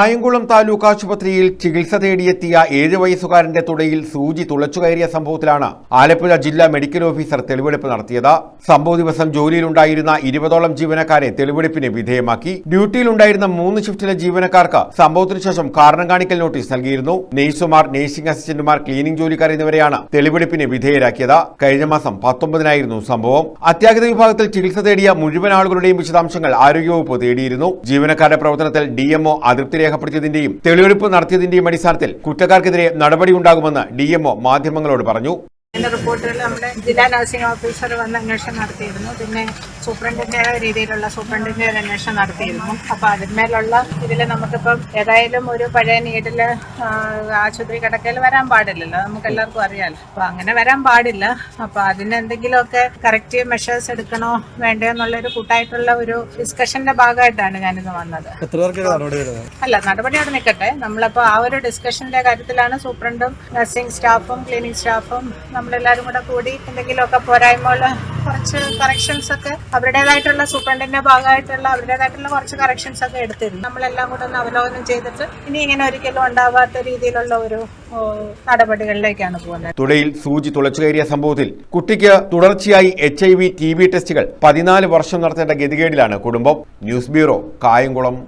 കായംകുളം താലൂക്ക് ആശുപത്രിയിൽ ചികിത്സ തേടിയെത്തിയ ഏഴ് വയസ്സുകാരന്റെ തുടയിൽ സൂചി തുളച്ചുകയറിയ സംഭവത്തിലാണ് ആലപ്പുഴ ജില്ലാ മെഡിക്കൽ ഓഫീസർ തെളിവെടുപ്പ് നടത്തിയത്. സംഭവ ദിവസം ജോലിയിലുണ്ടായിരുന്ന ഇരുപതോളം ജീവനക്കാരെ തെളിവെടുപ്പിന് വിധേയമാക്കി. ഡ്യൂട്ടിയിലുണ്ടായിരുന്ന മൂന്ന് ഷിഫ്റ്റിലെ ജീവനക്കാർക്ക് സംഭവത്തിനു ശേഷം കാരണം കാണിക്കൽ നോട്ടീസ് നൽകിയിരുന്നു. നേഴ്സുമാർ നേഴ്സിംഗ് അസിസ്റ്റന്റുമാർ ക്ലീനിംഗ് ജോലിക്കാർ എന്നിവരെയാണ് തെളിവെടുപ്പിന് വിധേയരാക്കിയത്. കഴിഞ്ഞ മാസം പത്തൊമ്പതിനായിരുന്നു സംഭവം. അത്യാഹിത വിഭാഗത്തിൽ ചികിത്സ തേടിയ മുഴുവൻ ആളുകളുടെയും വിശദാംശങ്ങൾ ആരോഗ്യവകുപ്പ് തേടിയിരുന്നു. ജീവനക്കാരുടെ പ്രവർത്തനത്തിൽ ഡിഎംഒ അതൃപ്തി രേഖപ്പെടുത്തിയതിന്റെയും തെളിവെടുപ്പ് നടത്തിയതിന്റെയും അടിസ്ഥാനത്തിൽ കുറ്റക്കാർക്കെതിരെ നടപടിയുണ്ടാകുമെന്ന് ഡിഎംഒ മാധ്യമങ്ങളോട് പറഞ്ഞു. റിപ്പോർട്ടുകൾ നമ്മുടെ ജില്ലാ നഴ്സിംഗ് ഓഫീസർ വന്ന് അന്വേഷണം നടത്തിയിരുന്നു. പിന്നെ സൂപ്രണ്ടിന്റെ രീതിയിലുള്ള സൂപ്രണ്ടിന്റെ ഒരു അന്വേഷണം നടത്തിയിരുന്നു. അപ്പൊ അതിന്മേലുള്ള ഇതിൽ നമുക്കിപ്പം ഏതായാലും ഒരു പഴയ നീഡിൽ ആശുപത്രി കിടക്കയിൽ വരാൻ പാടില്ലല്ലോ. നമുക്ക് എല്ലാവർക്കും അറിയാലോ. അപ്പൊ അങ്ങനെ വരാൻ പാടില്ല. അപ്പൊ അതിന് എന്തെങ്കിലുമൊക്കെ കറക്റ്റീവ് മെഷേഴ്സ് എടുക്കണോ വേണ്ടയോ എന്നുള്ളൊരു കൂട്ടായിട്ടുള്ള ഒരു ഡിസ്കഷന്റെ ഭാഗമായിട്ടാണ് ഞാനിന്ന് വന്നത്. അല്ല നടപടി അവിടെ നിൽക്കട്ടെ. നമ്മളിപ്പോ ആ ഒരു ഡിസ്കഷന്റെ കാര്യത്തിലാണ് സൂപ്രണ്ടും നഴ്സിംഗ് സ്റ്റാഫും ക്ലീനിങ് സ്റ്റാഫും നമ്മളെല്ലാരും കൂടെ കൂടി എന്തെങ്കിലുമൊക്കെ പോരായ്മകൾ കുറച്ച് കറക്ഷൻസ് ഒക്കെ അവരുടേതായിട്ടുള്ള സൂപ്രണ്ടിന്റെ ഭാഗമായിട്ടുള്ള അവരുടേതായിട്ടുള്ള കുറച്ച് കറക്ഷൻസ് ഒക്കെ എടുത്തിരുന്നു. നമ്മളെല്ലാം കൂടെ ഒന്ന് അവലോകനം ചെയ്തിട്ട് ഇനി ഇങ്ങനെ ഒരിക്കലും ഉണ്ടാവാത്ത രീതിയിലുള്ള ഒരു നടപടികളിലേക്കാണ് പോകുന്നത്. തുടയിൽ സൂചി തുളച്ചു കയറിയ സംഭവത്തിൽ കുട്ടിക്ക് തുടർച്ചയായി H I V T B ടെസ്റ്റുകൾ പതിനാല് വർഷം നടത്തേണ്ട ഗതികേടിലാണ് കുടുംബം. News bureau Kayamkulam.